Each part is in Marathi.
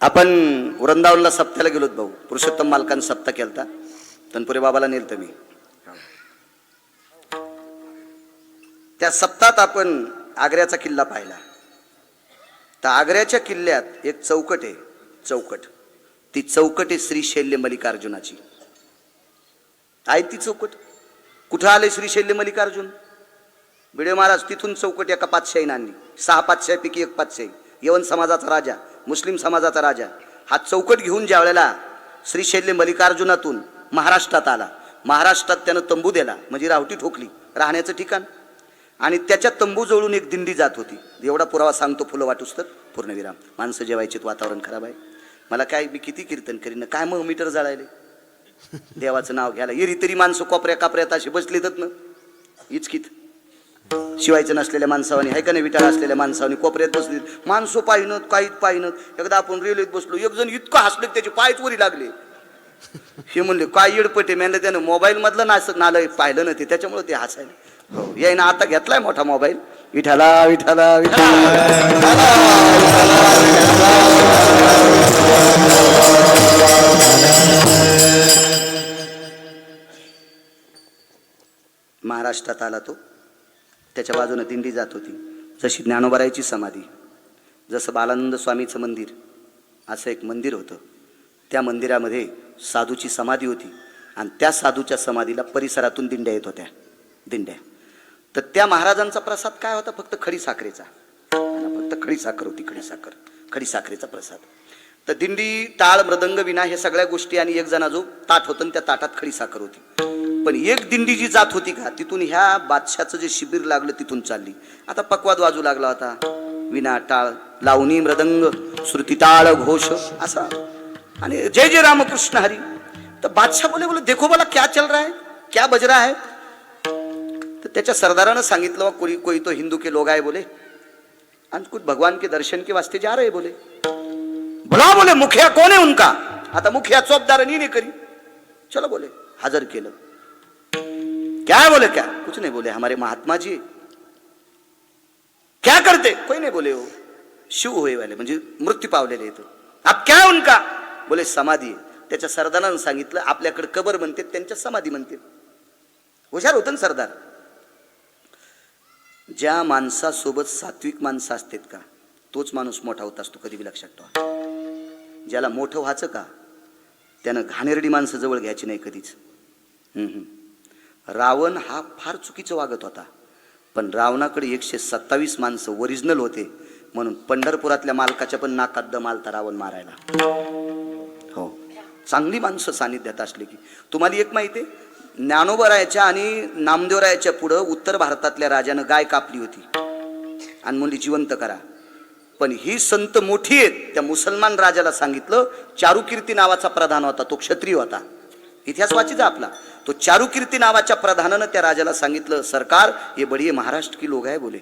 आपण वृंदावनला सप्त्याला गेलोत भाऊ. पुरुषोत्तम मालकानं सप्ता केलता. तनपुरे बाबाला नेलतं मी. त्या सप्तात आपण आग्र्याचा किल्ला पाहिला. तर आग्र्याच्या किल्ल्यात एक चौकट आहे. चौकट. ती चौकट आहे श्री शैल्य मल्लिकार्जुनाची. आहे ती चौकट. कुठं आले श्री शैल्य मल्लिकार्जुन? भिडे महाराज तिथून चौकट एका पाचशाहीनं आणली. सहा पाचशाहीपैकी एक पाचशाही यवन समाजाचा राजा. मुस्लिम समाजाचा राजा. हा चौकट घेऊन ज्या वेळेला श्री शैल्य मल्लिकार्जुनातून महाराष्ट्रात आला महाराष्ट्रात त्यानं तंबू दिला म्हणजे रावटी ठोकली राहण्याचं ठिकाण. आणि त्याच्या तंबू जवळून एक दिंडी जात होती. एवढा पुरावा सांगतो फुलं वाटूस तर. पूर्णविराम. माणसं जेवायचे वातावरण खराब आहे. मला काय मी किती कीर्तन करीन? काय मग मीटर जाळायले? देवाचं नाव घ्यायला. येरी तरी माणसं कोपऱ्या कापऱ्यात अशी बसलीतच ना. इचकीत. शिवायचं नसलेल्या माणसावानी आहे का नाही? विटाळा असलेल्या माणसावानी कोपऱ्यात बसली माणसं पाहिनत काहीत पाहिनत. एकदा आपण रेल्वेत बसलो एक जण इतकं हसले त्याचे पायच वरी लागले. हे म्हणले काय येडपटे म्हणलं त्यानं मोबाईल मधलं नास नालं पाहिलं ना ते त्याच्यामुळे ते हसायला. हो यायनं आता घेतलाय मोठा मोबाईल विठाला विठाला विठाला. महाराष्ट्रात आला तो. त्याच्या बाजूनं दिंडी जात होती. जशी ज्ञानोबरायची समाधी जसं बालानंद स्वामीचं मंदिर असं एक मंदिर होतं. त्या मंदिरामध्ये साधूची समाधी होती आणि त्या साधूच्या समाधीला परिसरातून दिंड्या येत होत्या. दिंड्या. तर त्या महाराजांचा प्रसाद काय होता? फक्त खडी साखरेचा. फक्त खडी साखर होती खडी साखर. खडी साखरेचा प्रसाद. तर दिंडी टाळ मृदंग विना हे सगळ्या गोष्टी आणि एक जणा जो ताट होतं आणि त्या ताटात खडी साखर होती. पण एक दिंडी जी जात होती का तिथून ह्या बादशाचं जे शिबिर लागलं तिथून चालली. आता पक्वाद वाजू लागला होता. विना टाळ लावणी मृदंग श्रुती टाळ घोष असा. आणि जय जय रामकृष्ण हरी. तर बादशाह बोले बोले देखो बोला क्या चल रहा है? क्या बज रहा है? तर त्याच्या सरदारानं सांगितलं कोई कोई तो हिंदू के लोग आहे बोले. आणि कुठ भगवान के दर्शन के वास्ते जा रहे बोले. बोला बोले मुखिया कोण आहे उनका? आता मुखिया चौबदार नहीं करी. चलो बोले हजर केलं. क्या है बोले क्या? कुछ नहीं बोले हमारे महात्मा जी क्या करते? कोई नहीं बोले हो. शिव होय वाले म्हणजे मृत्यू पावलेले आहेत. आप क्या उनका? बोले समाधी त्याच्या सरदारानं सांगितलं आपल्याकडे कबर म्हणते त्यांच्या समाधी म्हणते. हुशार होतं ना सरदार. ज्या माणसासोबत सात्विक माणसं असतात का तोच माणूस मोठा होत असतो कधी बी लक्षात ठेवा. ज्याला मोठं व्हायचं का त्यानं घाणेरडी माणसं जवळ घ्यायची नाही कधीच. रावण हा फार चुकीचं वागत होता. पण रावणाकडे एकशे सत्तावीस माणसं ओरिजिनल होते म्हणून पंढरपुरातल्या मालकाच्या पण नाकात दम आलता रावण मारायला. हो. चांगली माणसं सानिध्यात असली की. तुम्हाला एक माहिती आहे? ज्ञानोबरायाच्या आणि नामदेवरायाच्या पुढं उत्तर भारतातल्या राजानं गाय कापली होती. आणि मुली जिवंत करा. पण ही संत मोठी आहेत. त्या मुसलमान राजाला सांगितलं चारुकीर्ती नावाचा प्रधान होता तो क्षत्रिय होता. इतिहास वाचित आपला. तो चारुकीर्ती नावाच्या प्रधानानं त्या राजाला सांगितलं सरकार हे बढिये महाराष्ट्र की लोग आहे बोले.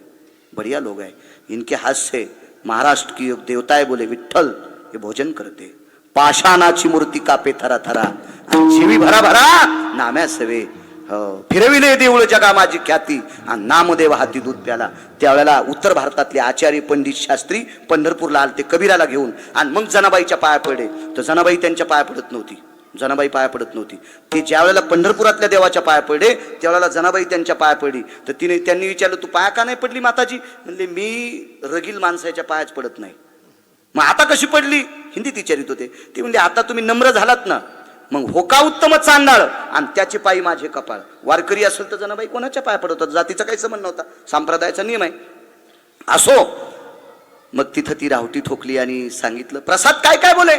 बढ़िया लोग आहे इनके हास्य महाराष्ट्र की देवता आहे बोले विठ्ठल हे भोजन करते. पाषाणाची मूर्ती कापे थरा थरा आणि जीवी भरा भरा नाम्या सवे. हो. फिरविले देऊळ जगा माझी ख्याती आणि नामदेव हाती दूध प्याला. त्यावेळेला उत्तर भारतातले आचार्य पंडित शास्त्री पंढरपूरला आलते कबीराला घेऊन. आणि मग जनाबाईच्या पाया पडले. तर जनाबाई त्यांच्या पाया पडत नव्हती. जनाबाई पाया पडत नव्हती. ते ज्या वेळेला पंढरपुरातल्या देवाच्या पाया पडले त्यावेळेला जनाबाई त्यांच्या पाया पडली. तर तिने त्यांनी विचारलं तू पाया का नाही पडली माताजी? म्हणले मी रगील माणसाच्या पायाच पडत नाही. मग आता कशी पडली? हिंदीत विचारित होते. ती म्हणले आता तुम्ही नम्र झालात ना मग होका उत्तम चांदाळ आणि त्याची पायी माझे कपाळ. वारकरी असेल तर जनाबाई कोणाच्या पाया पडवतात? जातीचा काही संबंध नव्हता. संप्रदायाचा नियम आहे. असो. मग तिथं ती रावटी ठोकली आणि सांगितलं प्रसाद काय काय बोले?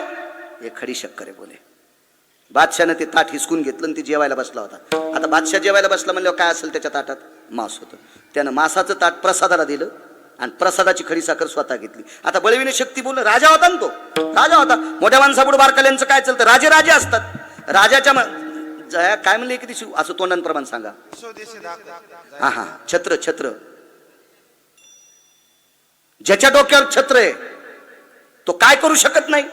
हे खडी शक्कर आहे बोले. बादशानं ते ताट हिसकून घेतलं आणि ते जेवायला बसला होता. आता बादशाह जेवायला बसला म्हणल्यावर काय असेल त्याच्या ताटात? मांस होतं. त्यानं मांसाचं ताट प्रसादाला दिलं आणि प्रसादाची खडी साखर स्वतः घेतली. आता बळविने शक्ती बोललं राजा होता ना तो. राजा होता. मोठ्या माणसापुढे बारकाल्यांचं काय चालतं राजे राजे असतात. राजाच्या जया काय म्हणले किती शिव- असं तोंडांप्रमाण सांगा. हा हा छत्र छत्र. ज्याच्या डोक्यावर छत्र आहे तो काय करू शकत नाही?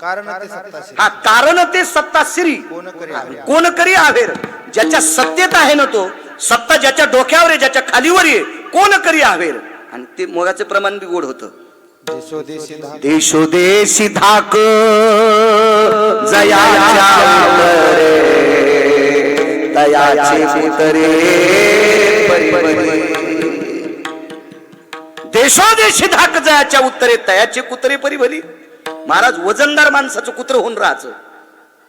कारण ते सत्ताशी हा कारण ते सत्ता श्री. कोण करी आहेर ज्याच्या सत्तेत आहे ना तो सत्ता ज्याच्या डोक्यावर आहे ज्याच्या खालीवर आहे कोण करी आहेर आणि ते मोगाचे प्रमाण बी गोड होतं. देशोदेशी देशी धाक. जयाच्या उतरे तयाचे पुतरे देशोदेशी धाक जयाच्या उत्तरे तयाचे कुत्रे परिभली. महाराज वजनदार माणसाचं कुत्र होऊन राहायचं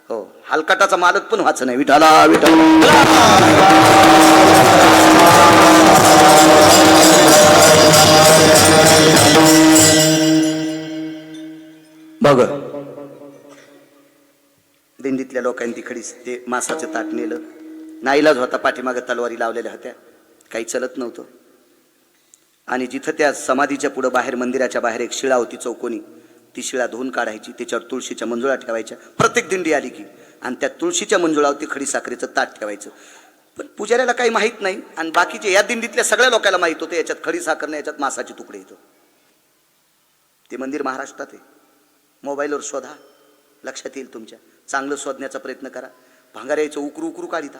हो हलकाटाचा मालक पण व्हायचं नाही. विठाला विठाला बघ. दिंडीतल्या लोकांनी तिकडीच ते मासाचं ताट नेलं. नाईलाज होता पाठीमागे तलवारी लावलेल्या होत्या. काही चलत नव्हतं. आणि जिथं त्या समाधीच्या पुढं बाहेर मंदिराच्या बाहेर एक शिळा होती चौकोनी ती शिळा धुवून काढायची त्याच्यावर तुळशीच्या मंजुळा ठेवायच्या. प्रत्येक दिंडी आली की आणि त्या तुळशीच्या मंजुळावरती खडी साखरेचं ताट ठेवायचं. पण पुजाऱ्याला काही माहीत नाही आणि बाकीचे या दिंडीतल्या सगळ्या लोकांना माहीत होतं याच्यात खडी साखर नाही याच्यात मासाचे तुकडे येतं. ते मंदिर महाराष्ट्रात आहे. मोबाईलवर शोधा. लक्षात येईल तुमच्या. चांगलं शोधण्याचा प्रयत्न करा. भांगाऱ्याचं उकरू उकरू काढिता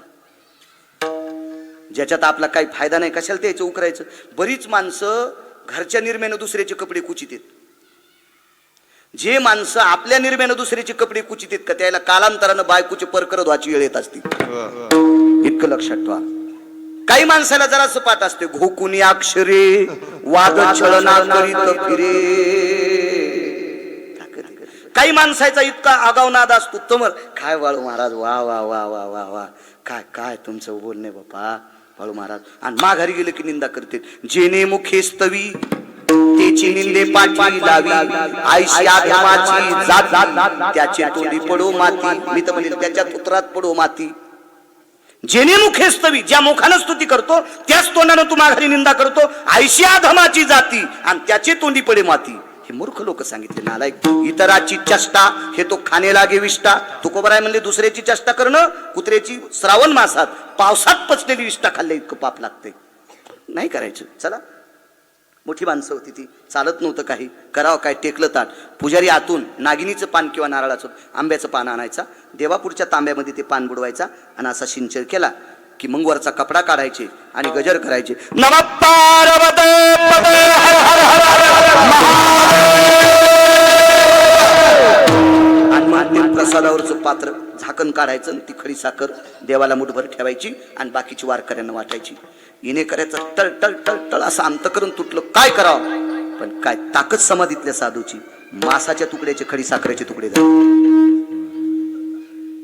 ज्याच्यात आपला काही फायदा नाही कशाला त्याचं उकरायचं? बरीच माणसं घरच्या निर्म्यानं दुसऱ्याचे कपडे कुचित आहेत. जे माणसं आपल्या निर्म्यानं दुसऱ्याचे कपडे कुचित आहेत का त्याला कालांतरानं बायकोचे परकर धुवाची वेळ येत असते. इतकं लक्षात ठेवा. काही माणसाला जरासं पाठ असते घोकुनी अक्षरे वाद छळना करीत फिरे. काही माणसाचा इतका आगाव नाद असतो तमर काय बाळू महाराज वा वा वा वा वा वा. काय काय तुमचं बोलणे बापा बाळू महाराज? आणि माघारी गेले की निंदा करते. जेने मुखे स्तवी त्याची निंदे पाठी लावी. आयशी जात जात त्याची तोंडी पडो माती. मी तर म्हणेल त्याच्या पुत्रात पडो माती. जेने मुखे स्तवी ज्या मुखानं स्तुती करतो त्याच तोंडानं तू माघारी निंदा करतो. आयशी धमाची जाती आणि त्याचे तोंडी पडे माती. हे मूर्ख लोक सांगितले नालायक इतराची चष्टा हे तो खाणे लागे विष्टा. तुकोबराय म्हणले दुसऱ्याची चष्टा करणं कुत्र्याची श्रावण मासात पावसात पचलेली विष्टा खाल्ले इतकं पाप लागते. नाही करायचं. चला. मोठी माणसं होती ती. चालत नव्हतं काही. करावं काय? टेकलं ताट. पुजारी आतून नागिनीचं पान किंवा नारळाचं आंब्याचं पान आणायचा. देवापूरच्या तांब्यामध्ये ते पान बुडवायचा आणि असा सिंचर केला. की मग वरचा कपडा काढायचे आणि गजर करायचे. नमः पार्वते पते हर हर हर हर महादेव. आणि प्रसादावरचं पात्र झाकण काढायचं आणि ती खडी साखर देवाला मुठभर ठेवायची आणि बाकीची वारकऱ्यांना वाटायची. हिने करायचं टळ टळ टळ टळ असं अंतकरण तुटलं काय करावं? पण काय ताकद समाधीतल्या साधूची मासाच्या तुकड्याचे खडी साखरेचे तुकडे झाले.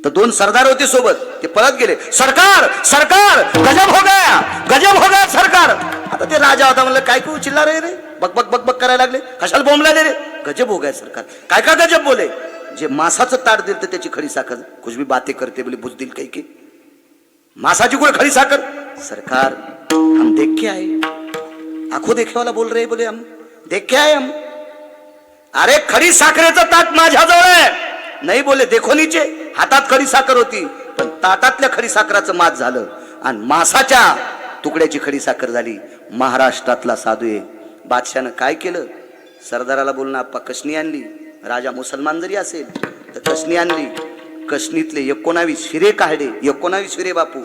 तर दोन सरदार होते सोबत ते पळत गेले. सरकार सरकार गजब हो गया गजब हो गया सरकार. आता ते राजा होता म्हणलं काय कू चिल्ला रे रे? बक बक बक बक करायला लागले. कशाला बोंबला रे? गजब हो गया सरकार. काय काय गजब बोले? जे मासाचं ताट दिलं तर त्याची खडी साखर. कुछ भी बाते करते बोले बुझ दिल काही की. मासाची कुठे खडी साखर? सरकार हम देख के आए आखो देखेवाला बोल रहे बोले हम देख के आए हम. अरे खडी साखरेचं ताट माझ्याजवळ आहे. नाही बोले देखो नीचे. हातात खडी साखर होती पण ताटातल्या खडी साखराचं मात झालं. आणि मासाच्या तुकड्याची खडी साखर झाली. महाराष्ट्रातला साधू आहे. बादशानं काय केलं? सरदाराला बोलणं आप्पा कशनी आणली? राजा मुसलमान जरी असेल तर कशनी आणली? कशनीतले एकोणावीस हिरे काढले. एकोणावीस हिरे बापू.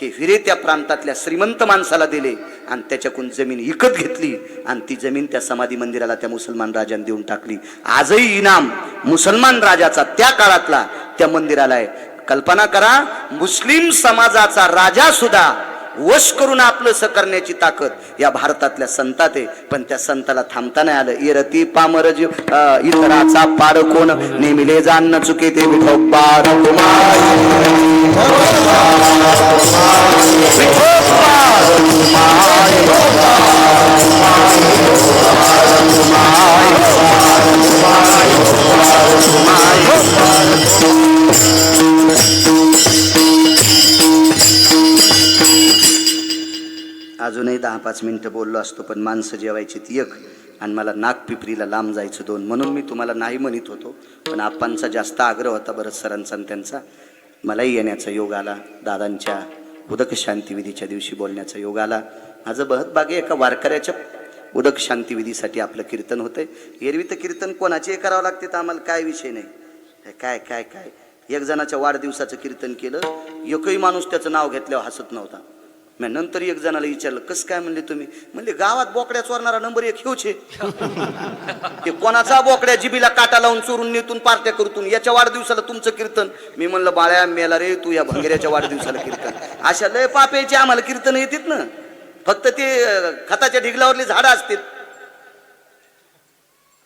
हे हिरे त्या प्रांतातल्या श्रीमंत माणसाला दिले आणि त्याच्याकडून जमीन विकत घेतली आणि ती जमीन त्या समाधी मंदिराला त्या मुसलमान राजाने देऊन टाकली. आजही इनाम मुसलमान राजाचा त्या काळातला त्या मंदिराला आहे. कल्पना करा मुस्लिम समाजाचा राजा सुद्धा वश करून आपलंसं करण्याची ताकद. या भारतातल्या संतात आहे पण त्या संताला थांबता नाही आलं. इरती पामर जीव इतराचा पार कोण? नेमिले जाण न चुके ते विठोबार अजूनही दहा पाच मिनटं बोललो असतो पण माणसं जेवायची ती एक आणि मला नागपिपरीला लांब जायचं दोन म्हणून मी तुम्हाला नाही म्हणत होतो पण आप्पांचा जास्त आग्रह होता बरंच सरांचा आणि त्यांचा. मलाही येण्याचा योग आला दादांच्या उदक शांतीविधीच्या दिवशी बोलण्याचा योग आला. माझं बहत बागे एका वारकऱ्याच्या उदक शांतीविधीसाठी आपलं कीर्तन होतंय. एरवी तर कीर्तन कोणाचे करावं लागते तर आम्हाला काय विषय नाही. काय काय काय? एक जणाच्या वाढदिवसाचं कीर्तन केलं एकही माणूस त्याचं नाव घेतल्यावर हसत नव्हता. मी नंतर एक जणाला विचारलं कसं काय म्हणले तुम्ही? म्हणले गावात बोकड्या चोरणारा नंबर एक ह्योच आहे ते कोणाचा बोकड्या जिबीला काटा लावून चोरून नेतून पार्ट्या करतून याच्या वाढदिवसाला तुमचं कीर्तन. मी म्हणलं बाळ्या मेला रे तू या भंगेऱ्याच्या वाढदिवसाला कीर्तन. अशा लय पाप्याचे आम्हाला कीर्तन येतात ना. फक्त ते खताच्या ढिगलावरली झाडं असतात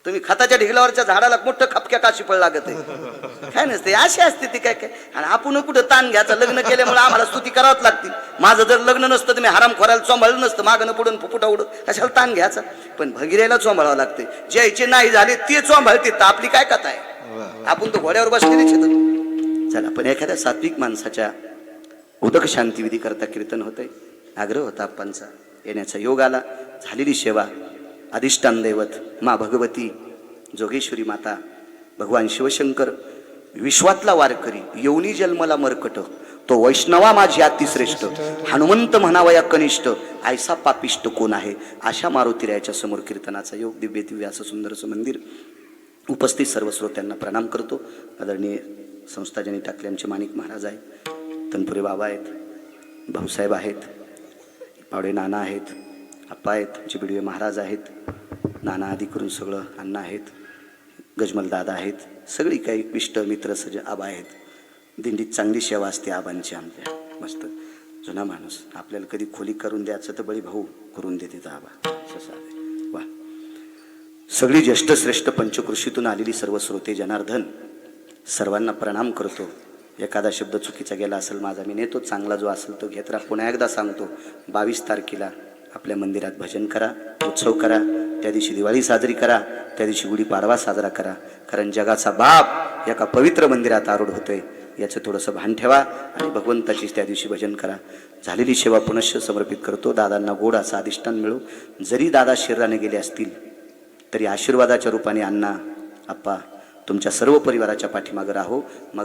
तुम्ही खताच्या ढिगलावरच्या झाडाला मोठं खपक्या काशी पळ लागत आहे. काय नसते अशी असते ती काय काय? आणि आपण कुठं ताण घ्यायचं लग्न केल्यामुळे आम्हाला स्तुती करावंच लागते माझं जर लग्न नसतं तर मी हराम खोरायला चोंभाळलं नसतं मागणं पुढून फुफुटा उडत कशाला ताण घ्यायचा? पण भगिऱ्याला चोंबाळावं लागते ज्याचे नाही झाले ते चोंभाळते तर आपली काय कथा आहे? आपण तो घोड्यावर बसलेले शेत चला पण एखाद्या सात्विक माणसाच्या उदक शांतिविधी करता कीर्तन होतंय. आग्रह होता आपांचा येण्याचा योग आला. झालेली सेवा अधिष्ठान दैवत मा भगवती जोगेश्वरी माता भगवान शिवशंकर विश्वातला वारकरी येवनी जन्मला मरकट तो वैष्णवा माझी अतिश्रेष्ठ हनुमंत या कनिष्ठ आयसा पापिष्ट कोण आहे? अशा मारुतीरायाच्या समोर कीर्तनाचा योग दिव्य दिव्य असं मंदिर. उपस्थित सर्व श्रोत्यांना प्रणाम करतो. आदरणीय संस्था ज्यांनी टाकले आमचे माणिक महाराज आहेत तनपुरे बाबा आहेत भाऊसाहेब आहेत पावडे नाना आहेत आप्पा आहेत आमचे महाराज आहेत नाना आदी करून सगळं अण्णा आहेत गजमल दादा आहेत सगळी काही इष्ट मित्र सज आबा आहेत. दिंडीत चांगली सेवा असते आबांची आमच्या. मस्त. जुना माणूस. आपल्याला कधी खोली करून द्यायचं तर बळी भाऊ करून देते तर आबा. असं आहे. वा. सगळी ज्येष्ठ श्रेष्ठ पंचकृषीतून आलेली सर्व श्रोते जनार्दन सर्वांना प्रणाम करतो. एखादा शब्द चुकीचा गेला असेल माझा मी नेतो. चांगला जो असेल तो घेत राहा. पुन्हा एकदा सांगतो बावीस तारखेला आपल्या मंदिरात भजन करा उत्सव करा त्या दिवशी दिवाळी साजरी करा त्या दिवशी गुढीपाडवा साजरा करा. कारण जगाचा बाप एका पवित्र मंदिरात आरूढ होतोय याचं थोडंसं भान ठेवा आणि भगवंताची त्या दिवशी भजन करा. झालेली सेवा पुनश्च समर्पित करतो. दादांना गोड असं अधिष्ठान मिळू. जरी दादा शरीराने गेले असतील तरी आशीर्वादाच्या रूपाने अण्णा आप्पा तुमच्या सर्व परिवाराच्या पाठीमागं राहो. मग